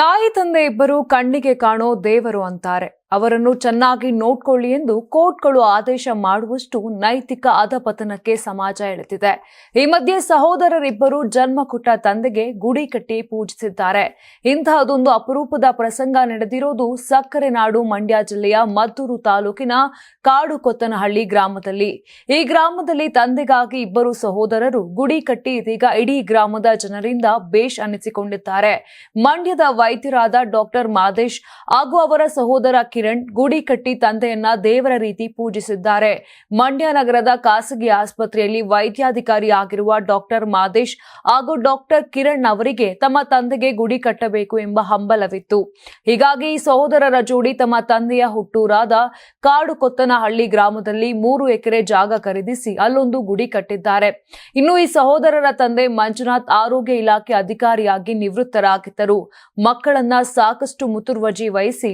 ತಾಯಿ ತಂದೆ ಇಬ್ಬರು ಕಣ್ಣಿಗೆ ಕಾಣೋ ದೇವರು ಅಂತಾರೆ. ಅವರನ್ನು ಚೆನ್ನಾಗಿ ನೋಡ್ಕೊಳ್ಳಿ ಎಂದು ಕೋರ್ಟ್ಗಳು ಆದೇಶ ಮಾಡುವಷ್ಟು ನೈತಿಕ ಅಧಪತನಕ್ಕೆ ಸಮಾಜ ಎಳೆದಿದೆ. ಈ ಮಧ್ಯೆ ಸಹೋದರರಿಬ್ಬರು ಜನ್ಮ ಕೊಟ್ಟ ತಂದೆಗೆ ಗುಡಿ ಕಟ್ಟಿ ಪೂಜಿಸಿದ್ದಾರೆ. ಇಂತಹದೊಂದು ಅಪರೂಪದ ಪ್ರಸಂಗ ನಡೆದಿರೋದು ಸಕ್ಕರೆ ನಾಡು ಮಂಡ್ಯ ಜಿಲ್ಲೆಯ ಮದ್ದೂರು ತಾಲೂಕಿನ ಕಾಡು ಕೊತ್ತನಹಳ್ಳಿ ಗ್ರಾಮದಲ್ಲಿ. ಈ ಗ್ರಾಮದಲ್ಲಿ ತಂದೆಗಾಗಿ ಇಬ್ಬರು ಸಹೋದರರು ಗುಡಿ ಕಟ್ಟಿ ಇದೀಗ ಇಡೀ ಗ್ರಾಮದ ಜನರಿಂದ ಬೇಷ್ ಅನ್ನಿಸಿಕೊಂಡಿದ್ದಾರೆ. ಮಂಡ್ಯದ ವೈದ್ಯರಾದ ಡಾಕ್ಟರ್ ಮಾದೇಶ್ ಹಾಗೂ ಅವರ ಸಹೋದರ ಕಿರಣ್ ಗುಡಿ ಕಟ್ಟಿ ತಂದೆಯನ್ನ ದೇವರ ರೀತಿ ಪೂಜಿಸಿದ್ದಾರೆ. ಮಂಡ್ಯ ನಗರದ ಖಾಸಗಿ ಆಸ್ಪತ್ರೆಯಲ್ಲಿ ವೈದ್ಯಾಧಿಕಾರಿ ಆಗಿರುವ ಡಾಕ್ಟರ್ ಮಾದೇಶ್ ಹಾಗೂ ಡಾಕ್ಟರ್ ಕಿರಣ್ ಅವರಿಗೆ ತಮ್ಮ ತಂದೆಗೆ ಗುಡಿ ಕಟ್ಟಬೇಕು ಎಂಬ ಹಂಬಲವಿತ್ತು. ಹೀಗಾಗಿ ಸಹೋದರರ ಜೋಡಿ ತಮ್ಮ ತಂದೆಯ ಹುಟ್ಟೂರಾದ ಕಾಡು ಕೊತ್ತನಹಳ್ಳಿ ಗ್ರಾಮದಲ್ಲಿ ಮೂರು ಎಕರೆ ಜಾಗ ಖರೀದಿಸಿ ಅಲ್ಲೊಂದು ಗುಡಿ ಕಟ್ಟಿದ್ದಾರೆ. ಇನ್ನು ಈ ಸಹೋದರರ ತಂದೆ ಮಂಜುನಾಥ್ ಆರೋಗ್ಯ ಇಲಾಖೆ ಅಧಿಕಾರಿಯಾಗಿ ನಿವೃತ್ತರಾಗಿದ್ದರು. ಮಕ್ಕಳನ್ನ ಸಾಕಷ್ಟು ಮುತುರ್ವಜಿ ವಹಿಸಿ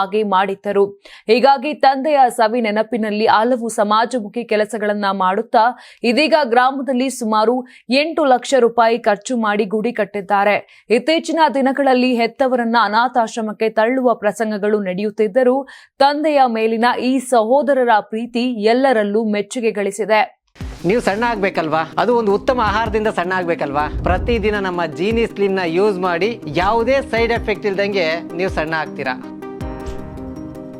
ವಿದ್ಯಾವಂತರನ್ನಾಗಿ ಮಾಡಿದ್ದರು. ಹೀಗಾಗಿ ತಂದೆಯ ಸವಿ ನೆನಪಿನಲ್ಲಿ ಹಲವು ಸಮಾಜಮುಖಿ ಕೆಲಸಗಳನ್ನ ಮಾಡುತ್ತಾ ಇದೀಗ ಗ್ರಾಮದಲ್ಲಿ ಸುಮಾರು ಎಂಟು ಲಕ್ಷ ರೂಪಾಯಿ ಖರ್ಚು ಮಾಡಿ ಗುಡಿ ಕಟ್ಟಿದ್ದಾರೆ. ಇತ್ತೀಚಿನ ದಿನಗಳಲ್ಲಿ ಹೆತ್ತವರನ್ನ ಅನಾಥಾಶ್ರಮಕ್ಕೆ ತಳ್ಳುವ ಪ್ರಸಂಗಗಳು ನಡೆಯುತ್ತಿದ್ದರೂ ತಂದೆಯ ಮೇಲಿನ ಈ ಸಹೋದರರ ಪ್ರೀತಿ ಎಲ್ಲರಲ್ಲೂ ಮೆಚ್ಚುಗೆ ಗಳಿಸಿದೆ. ನೀವು ಸಣ್ಣ ಆಗ್ಬೇಕಲ್ವಾ? ಅದು ಒಂದು ಉತ್ತಮ ಆಹಾರದಿಂದ ಸಣ್ಣ ಆಗ್ಬೇಕಲ್ವಾ? ಪ್ರತಿದಿನ ನಮ್ಮ ಜೀನಿ ಸ್ಲಿಮ್ನ ಯೂಸ್ ಮಾಡಿ ಯಾವುದೇ ಸೈಡ್ ಎಫೆಕ್ಟ್ ಇಲ್ದಂಗೆ ನೀವು ಸಣ್ಣ ಆಗ್ತೀರಾ?